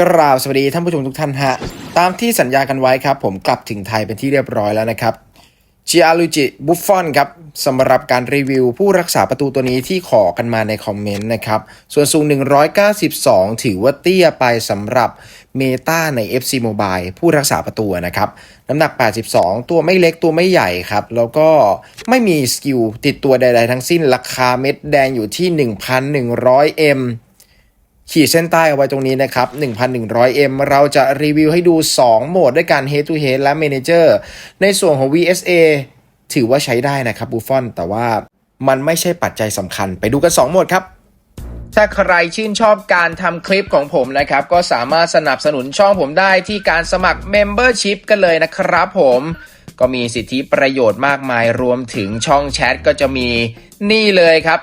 กราบสวัสดีท่านผู้ชมทุกท่านฮะ ตามที่สัญญากันไว้ครับ ผมกลับถึงไทยเป็นที่เรียบร้อยแล้วนะครับเจียลูจิบุฟฟอนครับสำหรับการรีวิวผู้รักษาประตูตัวนี้ที่ขอกันมาในคอมเมนต์นะครับ ส่วนสูง 192 ถือว่าเตี้ยไปสำหรับเมตาใน FC Mobile ผู้รักษาประตูนะครับ น้ำหนัก 82 ตัวไม่เล็กตัวไม่ใหญ่ครับ แล้วก็ไม่มีสกิลติดตัวใด ๆ ทั้งสิ้นราคาเม็ดแดงอยู่ที่ 1,100M ขีดเส้นใต้เอาไว้ตรงนี้นะครับ 1,100M เราจะรีวิวให้ดู 2 โหมดด้วยกัน Head to Head และ Manager ในส่วนของ VSA ถือว่าใช้ได้นะครับบูฟอนแต่ว่ามันไม่ใช่ปัจจัยสำคัญ ไปดูกัน 2 โหมดครับถ้าใครชื่นชอบการทำคลิปของผมนะครับ ก็สามารถสนับสนุนช่องผมได้ที่การสมัคร Membership กันเลยนะครับผมก็มีสิทธิประโยชน์มากมายรวมถึงช่องแชทก็จะมีนี่เลยครับ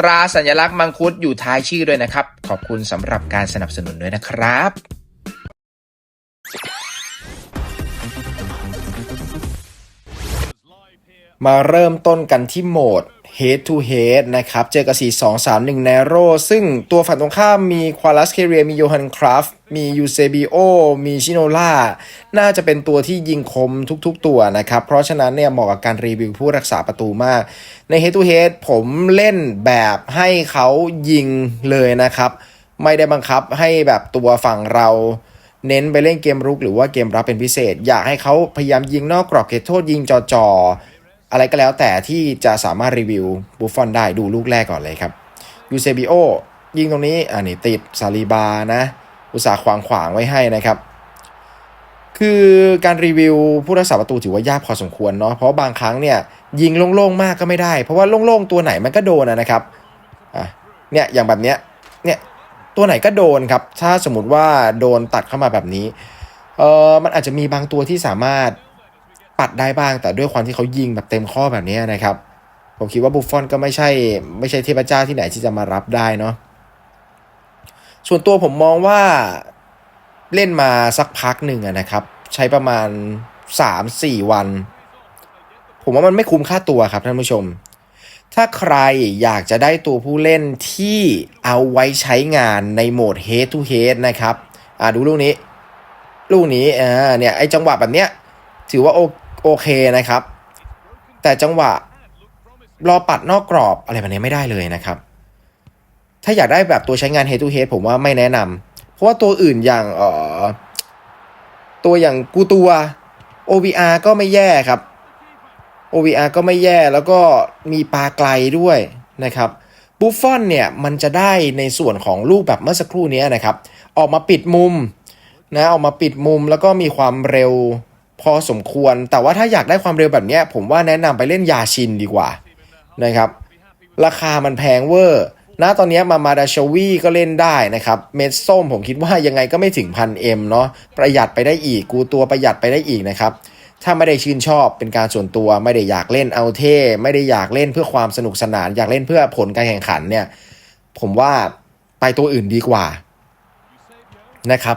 ตราสัญลักษณ์มังคุดอยู่ท้ายชื่อด้วยนะครับ ขอบคุณสำหรับการสนับสนุนด้วยนะครับมาเริ่มต้นกันที่โหมด Head to Head นะครับ เจอกับ 4 2 3 1 n a r o ซึ่งตัวฝั่งตรงข้ามมีควาลัสเคเรียมีโยฮันคราฟมียูเซบิโอ มีชิโนล่า น่าจะเป็นตัวที่ยิงคมทุกๆตัวนะครับ เพราะฉะนั้นเนี่ยเหมาะกับการรีวิวผู้รักษาประตูมาก ใน Head to Head ผมเล่นแบบให้เขายิงเลยนะครับ ไม่ได้บังคับให้แบบตัวฝั่งเราเน้นไปเล่นเกมรุกหรือว่าเกมรับเป็นพิเศษ อยากให้เขาพยายามยิงนอกกรอบเขตโทษยิงจอๆอ อะไรก็แล้วแต่ที่จะสามารถรีวิวบุฟฟอนได้ดูลูกแรกก่อนเลยครับยูเซบิโอยิงตรงนี้อ่านี่ติดซาลีบานะอุตสาห์ขวางขวางๆไว้ให้นะครับ คือการรีวิวผู้รักษาประตูถือว่ายากพอสมควรเนาะเพราะบางครั้งเนี่ยยิงโล่งๆมากก็ไม่ได้ เพราะว่าโล่งๆตัวไหนมันก็โดนนะครับอะเนี่ยอย่างแบบเนี้ยเนี่ยตัวไหนก็โดนครับ ถ้าสมมติว่าโดนตัดเข้ามาแบบนี้เออมันอาจจะมีบางตัวที่สามารถ ปัดได้บ้าง แต่ด้วยความที่เขายิงแบบเต็มข้อแบบนี้นะครับ ผมคิดว่าบุฟฟอนก็ไม่ใช่ไม่ใช่เทพเจ้าที่ไหนที่จะมารับได้เนาะส่วนตัวผมมองว่าเล่นมาสักพักหนึ่งนะครับ ใช้ประมาณ 3-4 วัน ผมว่ามันไม่คุ้มค่าตัวครับท่านผู้ชม ถ้าใครอยากจะได้ตัวผู้เล่นที่เอาไว้ใช้งานในโหมด head to head นะครับ อ่าดูลูกนี้ ลูกนี้อ่าเนี่ยไอจังหวะแบบเนี้ยถือว่าโอ โอเคนะครับ แต่จังหวะรอปัดนอกกรอบอะไรแบบนี้ไม่ได้เลยนะครับ ถ้าอยากได้แบบตัวใช้งาน head to head ผมว่าไม่แนะนำเพราะว่าตัวอื่นอย่างเออตัวอย่างกูตัว OVR ก็ไม่แย่ครับ OVR ก็ไม่แย่แล้วก็มีปลาไกลด้วยนะครับบุฟฟอนเนี่ยมันจะได้ในส่วนของลูกแบบเมื่อสักครู่นี้นะครับ ออกมาปิดมุมนะออกมาปิดมุมแล้วก็มีความเร็ว พอสมควร แต่ว่าถ้าอยากได้ความเร็วแบบนี้ผมว่าแนะนำไปเล่นยาชินดีกว่านะครับ ราคามันแพงเวอร์นะตอนนี้มามาดาชวีก็เล่นได้นะครับ เม็ดส้มผมคิดว่ายังไงก็ไม่ถึงพันเอ็มเนาะประหยัดไปได้อีก กูตัวประหยัดไปได้อีกนะครับ ถ้าไม่ได้ชื่นชอบเป็นการส่วนตัวไม่ได้อยากเล่นเอาเท่ ไม่ได้อยากเล่นเพื่อความสนุกสนาน อยากเล่นเพื่อผลการแข่งขันเนี่ย ผมว่าไปตัวอื่นดีกว่านะครับ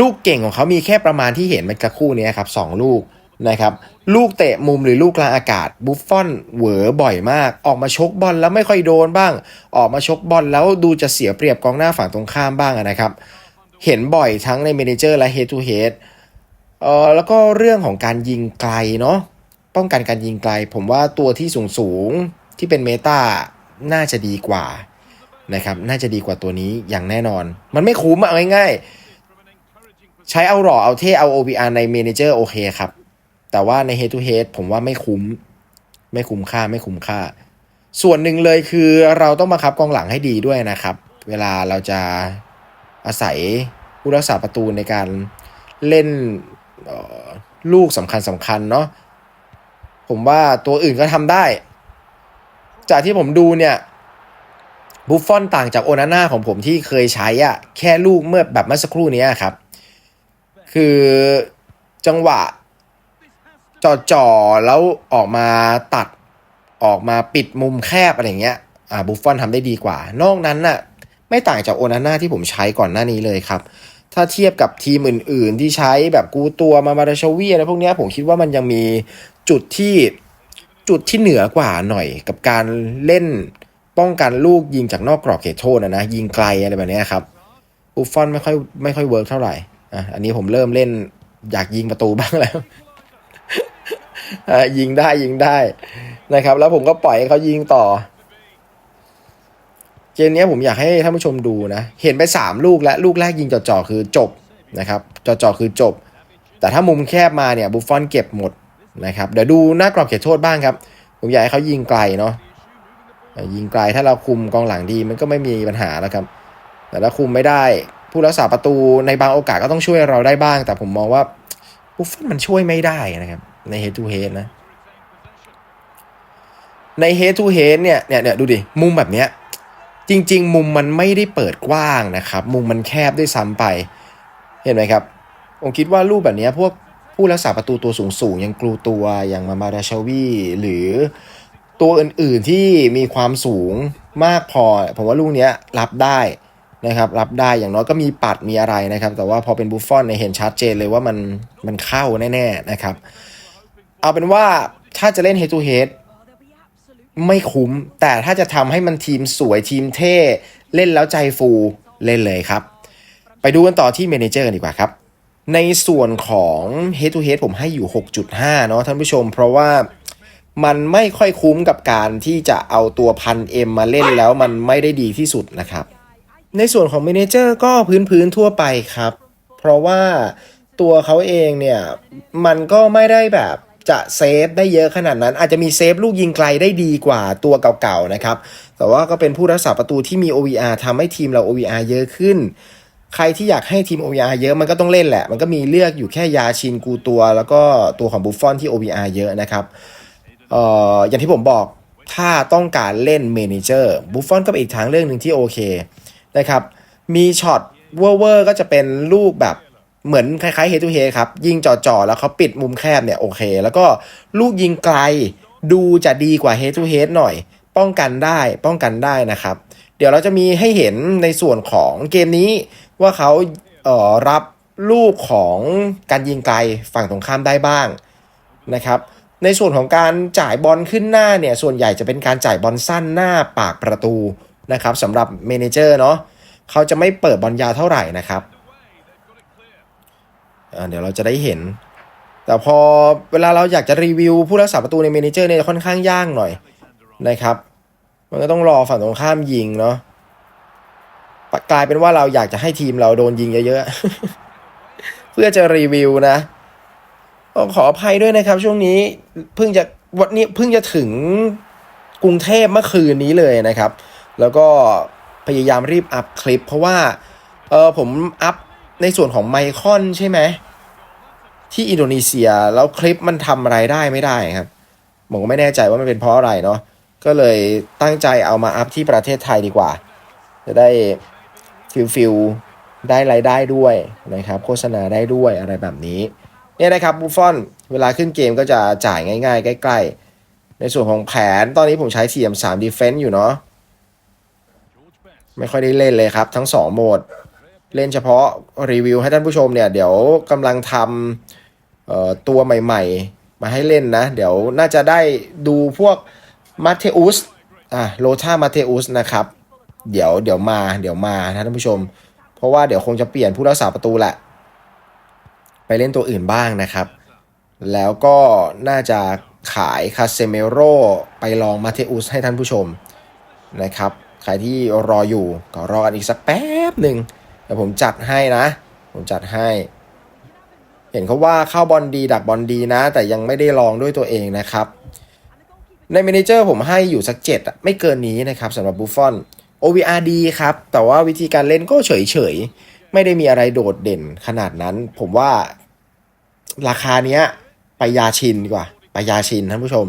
ลูกเก่งของเขามีแค่ประมาณที่เห็นเมื่อสักครู่นี้ครับสองลูกนะครับลูกเตะมุมหรือลูกกลางอากาศบุฟฟอนเหวอบ่อยมาก ออกมาชกบอลแล้วไม่ค่อยโดนบ้าง ออกมาชกบอลแล้วดูจะเสียเปรียบกองหน้าฝั่งตรงข้ามบ้างนะครับ เห็นบ่อยทั้งในเมนเจอร์และ Head to Head เอ่อแล้วก็เรื่องของการยิงไกลเนาะป้องกันการยิงไกล ผมว่าตัวที่สูงสูงที่เป็นเมตาน่าจะดีกว่านะครับน่าจะดีกว่าตัวนี้อย่างแน่นอน มันไม่คุ้มอะเอาง่ายๆ ใช้เอาหล่อเอาเท่เอา OBR ในเมนเจอร์โอเคครับ แต่ว่าใน Head to Head ผมว่าไม่คุ้ม ไม่คุ้มค่าไม่คุ้มค่า ส่วนหนึ่งเลยคือเราต้องบังคับกองหลังให้ดีด้วยนะครับ เวลาเราจะอาศัยผู้รักษาประตูในการเล่นลูกสำคัญสำคัญเนาะผมว่าตัวอื่นก็ทำได้ จากที่ผมดูเนี่ยบุฟฟอนต่างจากโอนาน่าของผมที่เคยใช้อะแค่ลูกเมื่อแบบเมื่อสักครู่นี้ครับ คือจังหวะจ่อๆแล้วออกมาตัดออกมาปิดมุมแคบอะไรเงี้ยอ่าบุฟฟอนทำได้ดีกว่า นอกนั้นน่ะไม่ต่างจากโอนาน่าที่ผมใช้ก่อนหน้านี้เลยครับ ถ้าเทียบกับทีมอื่น ๆ ที่ใช้แบบกูตัวมามาราชวีอะไรพวกเนี้ยผมคิดว่ามันยังมีจุดที่จุดที่เหนือกว่าหน่อยกับการเล่นป้องกันลูกยิงจากนอกกรอบเขตโทษนะนะยิงไกลอะไรแบบนี้ครับบุฟฟอนไม่ค่อยไม่ค่อยเวิร์กเท่าไหร่ อะอันนี้ผมเริ่มเล่นอยากยิงประตูบ้างแล้วยิงได้ยิงได้นะครับ แล้วผมก็ปล่อยให้เขายิงต่อ เกมนี้ผมอยากให้ท่านผู้ชมดูนะ เห็นไปสามลูกและลูกแรกยิงจ่อๆคือจบนะครับจ่อๆคือจบ แต่ถ้ามุมแคบมาเนี่ยบุฟฟอนเก็บหมดนะครับเดี๋ยวดูหน้ากรอบเขตโทษบ้างครับ ผมอยากให้เขายิงไกลเนาะยิงไกลถ้าเราคุมกองหลังดีมันก็ไม่มีปัญหาแล้วครับ แต่ถ้าคุมไม่ได้ ผู้รักษาประตูในบางโอกาสก็ต้องช่วยเราได้บ้าง แต่ผมมองว่าบุฟฟอนมันช่วยไม่ได้นะครับ ใน head to head นะใน head to head เนี่ยเนี่ยเนี่ยดูดิ มุมแบบเนี้ยจริง ๆ มุมมันไม่ได้เปิดกว้างนะครับ มุมมันแคบด้วยซ้ำไปเห็นไหมครับ ผมคิดว่ารูปแบบนี้พวกผู้รักษาประตูตัวสูงๆอย่างกลูตัวอย่างมามาดาชวีหรือตัวอื่นๆที่มีความสูงมากพอ ผมว่าลูกนี้รับได้ นะครับรับได้อย่างน้อยก็มีปัดมีอะไรนะครับ แต่ว่าพอเป็นบุฟฟอนเนี่ยเห็นชัดเจนเลยว่ามันมันเข้าแน่ๆนะครับ เอาเป็นว่าถ้าจะเล่น head to head ไม่คุ้ม แต่ถ้าจะทำให้มันทีมสวยทีมเท่ เล่นแล้วใจฟูเล่นเลยครับ ไปดูกันต่อที่เมนเจอร์กันดีกว่าครับ ในส่วนของ head to head ผมให้อยู่ 6.5 เนาะท่านผู้ชม เพราะว่ามันไม่ค่อยคุ้มกับการที่จะเอาตัวพันเอ็มมาเล่นแล้วมันไม่ได้ดีที่สุดนะครับ ในส่วนของเมเนเจอร์ก็พื้นๆทั่วไปครับ เพราะว่าตัวเขาเองเนี่ย มันก็ไม่ได้แบบจะเซฟได้เยอะขนาดนั้น อาจจะมีเซฟลูกยิงไกลได้ดีกว่าตัวเก่าๆนะครับ แต่ว่าก็เป็นผู้รักษาประตูที่มี OVR ทำให้ทีมเรา OVR เยอะขึ้น ใครที่อยากให้ทีม OVR เยอะมันก็ต้องเล่นแหละ มันก็มีเลือกอยู่แค่ยาชินกูตัว แล้วก็ตัวของบุฟฟอนที่ OVR เยอะนะครับเอ่ออย่างที่ผมบอกถ้าต้องการเล่นเมนเจอร์บุฟฟอนก็เป็นอีกทางเลือกหนึ่งที่โอเค นะครับ มีช็อตเวอร์เวอร์ก็จะเป็นลูกแบบเหมือนคล้ายๆเฮ d ทูเฮครับ ยิงจ่อๆแล้วเขาปิดมุมแคบเนี่ยโอเค แล้วก็ลูกยิงไกลดูจะดีกว่าเฮ d ทูเฮหน่อย ป้องกันได้ป้องกันได้นะครับ เดี๋ยวเราจะมีให้เห็นในส่วนของเกมนี้ว่าเขาเอ่อรับลูกของการยิงไกลฝั่งตรงข้ามได้บ้างนะครับ ในส่วนของการจ่ายบอลขึ้นหน้าเนี่ยส่วนใหญ่จะเป็นการจ่ายบอลสั้นหน้าปากประตู นะครับสำหรับเมนเจอร์เนาะเขาจะไม่เปิดบอลยาวเท่าไหร่นะครับเดี๋ยวเราจะได้เห็น แต่พอเวลาเราอยากจะรีวิวผู้รักษาประตูในเมนเจอร์เนี่ยค่อนข้างยากหน่อยนะครับ มันก็ต้องรอฝั่งตรงข้ามยิงเนาะกลายเป็นว่าเราอยากจะให้ทีมเราโดนยิงเยอะๆ เพื่อจะรีวิวนะขออภัยด้วยนะครับ ช่วงนี้เพิ่งจะวันนี้เพิ่งจะถึงกรุงเทพเมื่อคืนนี้เลยนะครับ แล้วก็พยายามรีบอัพคลิป เพราะว่าเออผมอัพในส่วนของไมคอนใช่ไหมที่อินโดนีเซียแล้วคลิปมันทำอะไรได้ไม่ได้ครับผมก็ไม่แน่ใจว่ามันเป็นเพราะอะไรเนาะก็เลยตั้งใจเอามาอัพที่ประเทศไทยดีกว่า จะได้ฟิลฟิลได้รายได้ด้วยนะครับ โฆษณาได้ด้วยอะไรแบบนี้เนี่ยนะครับบุฟฟอนเวลาขึ้นเกมก็จะจ่ายง่าย ๆ ใกล้ ๆ ในส่วนของแผนตอนนี้ผมใช้ CM3 Defense อยู่เนาะ ไม่ค่อยได้เล่นเลยครับ ทั้ง 2 โหมด เล่นเฉพาะรีวิวให้ท่านผู้ชมเนี่ย เดี๋ยวกำลังทำตัวใหม่ๆ มาให้เล่นนะ เดี๋ยวน่าจะได้ดูพวกมาเทอุสอะโลชามาเทอุสนะครับ เดี๋ยวเดี๋ยวมาเดี๋ยวมานะท่านผู้ชม เพราะว่าเดี๋ยวคงจะเปลี่ยนผู้รักษาประตูแหละ ไปเล่นตัวอื่นบ้างนะครับ แล้วก็น่าจะขายคาเซเมโรไปลองมาเทอุสให้ท่านผู้ชมนะครับ ใครที่รออยู่ก็รอกันอีกสักแป๊บหนึ่งเดี๋ยวผมจัดให้นะ ผมจัดให้ เห็นเขาว่าเข้าบอลดีดักบอลดีนะ แต่ยังไม่ได้ลองด้วยตัวเองนะครับ ในเมนเจอร์ผมให้อยู่สักเจ็ดไม่เกินนี้นะครับสำหรับบุฟฟอน OVR ดีครับ แต่ว่าวิธีการเล่นก็เฉยๆ ไม่ได้มีอะไรโดดเด่นขนาดนั้น ผมว่าราคาเนี้ยไปยาชินดีกว่าไปยาชินท่านผู้ชม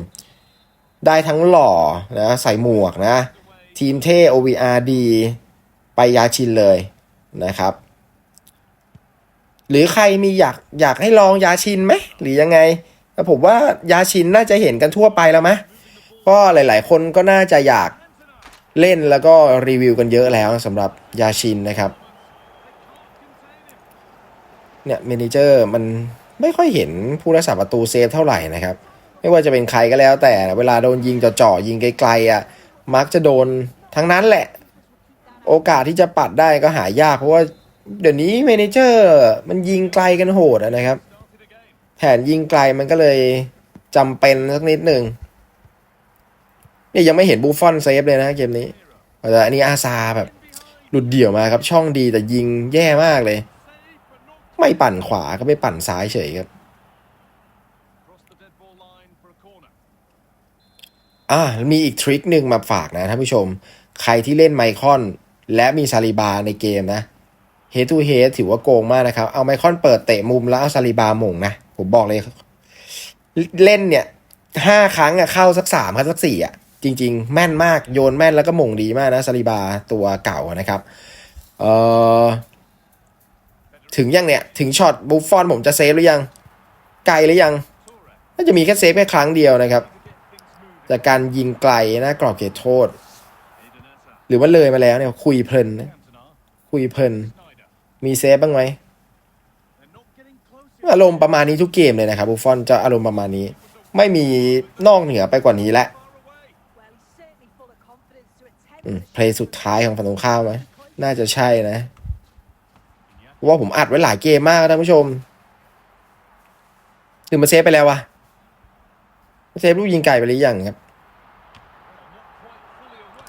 ได้ทั้งหล่อนะใส่หมวกนะ ทีมเท่ OVR ดี ไปยาชินเลยนะครับ หรือใครมีอยากอยากให้ลองยาชินไหมหรือยังไงแต่ผมว่ายาชินน่าจะเห็นกันทั่วไปแล้วไหมก็หลาย ๆ คนก็น่าจะอยากเล่นแล้วก็รีวิวกันเยอะแล้วสำหรับยาชินนะครับเนี่ยเมนเจอร์มันไม่ค่อยเห็นผู้รักษาประตูเซฟเท่าไหร่นะครับ ไม่ว่าจะเป็นใครก็แล้วแต่เวลาโดนยิงจ่อๆยิงไกลๆอะ มักจะโดนทั้งนั้นแหละ โอกาสที่จะปัดได้ก็หายาก เพราะว่าเดี๋ยวนี้เมเนเจอร์มันยิงไกลกันโหดนะครับ แผนยิงไกลมันก็เลยจำเป็นสักนิดหนึ่งนี่ยังไม่เห็นบูฟฟอนเซฟเลยนะเกมนี้แต่อันนี้อาซาแบบ หลุดเดี่ยวมาครับ ช่องดีแต่ยิงแย่มากเลย ไม่ปั่นขวาก็ไม่ปั่นซ้ายเฉยครับ อ่ามีอีกทริคหนึ่งมาฝากนะท่านผู้ชม ใครที่เล่นไมคอน และมีซาลิบาในเกมนะเฮ d ทูเฮ d ถือว่าโกงมากนะครับ เอาไมคอนเปิดเตะมุมแล้วเอาซาลิบาหม่งนะ ผมบอกเลย เล่นเนี่ยห้าครั้งอะเข้าสักสามครับสักสี่อะจริง ๆ แม่นมากโยนแม่นแล้วก็หม่งดีมากนะซาลิบาตัวเก่านะครับเอ่อถึงยังเนี่ย ถึงช็อตบุฟฟอนผมจะเซฟหรือยัง ไกลหรือยังน่าจะมีแค่เซฟแค่ครั้งเดียวนะครับ จากการยิงไกลนะกรอบเขตโทษ หรือว่าเลยมาแล้วเนี่ยคุยเพลินนะคุยเพลิน มีเซฟบ้างไหมอารมณ์ประมาณนี้ทุกเกมเลยนะครับบุฟฟอนจะอารมณ์ประมาณนี้ ไม่มีนอกเหนือไปกว่านี้และอืมเพลย์สุดท้ายของฝั่งตรงข้ามไหมน่าจะใช่นะว่าผมอัดไว้หลายเกมมากท่านผู้ชมหรือมาเซฟไปแล้ววะ เซฟลูกยิงไก่ไปหรือยังครับ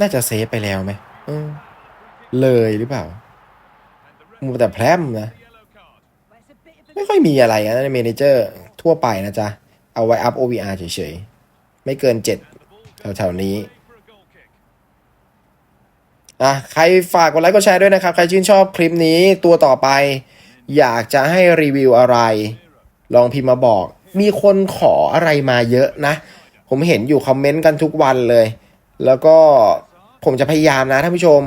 น่าจะเซฟไปแล้วไหมเออเลยหรือเปล่ามูแต่แพรมนะ ไม่ค่อยมีอะไรนะในเมนเจอร์ ทั่วไปนะจ๊ะ เอาไว้อัพ OVR เฉยๆ ไม่เกินเจ็ดแถวๆนี้อะใครฝากกดไลค์กดแชร์ด้วยนะครับ ใครชื่นชอบคลิปนี้ตัวต่อไป อยากจะให้รีวิวอะไร ลองพิมพ์มาบอก มีคนขออะไรมาเยอะนะ ผมเห็นอยู่คอมเมนต์กันทุกวันเลย แล้วก็ผมจะพยายามนะท่านผู้ชม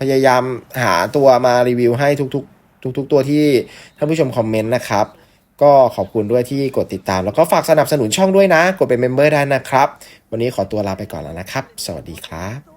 พยายามหาตัวมารีวิวให้ทุกๆ ทุกๆตัวที่ท่านผู้ชมคอมเมนต์นะครับ ก็ขอบคุณด้วยที่กดติดตาม แล้วก็ฝากสนับสนุนช่องด้วยนะ กดเป็นเมมเบอร์ได้นะครับ วันนี้ขอตัวลาไปก่อนแล้วนะครับ สวัสดีครับ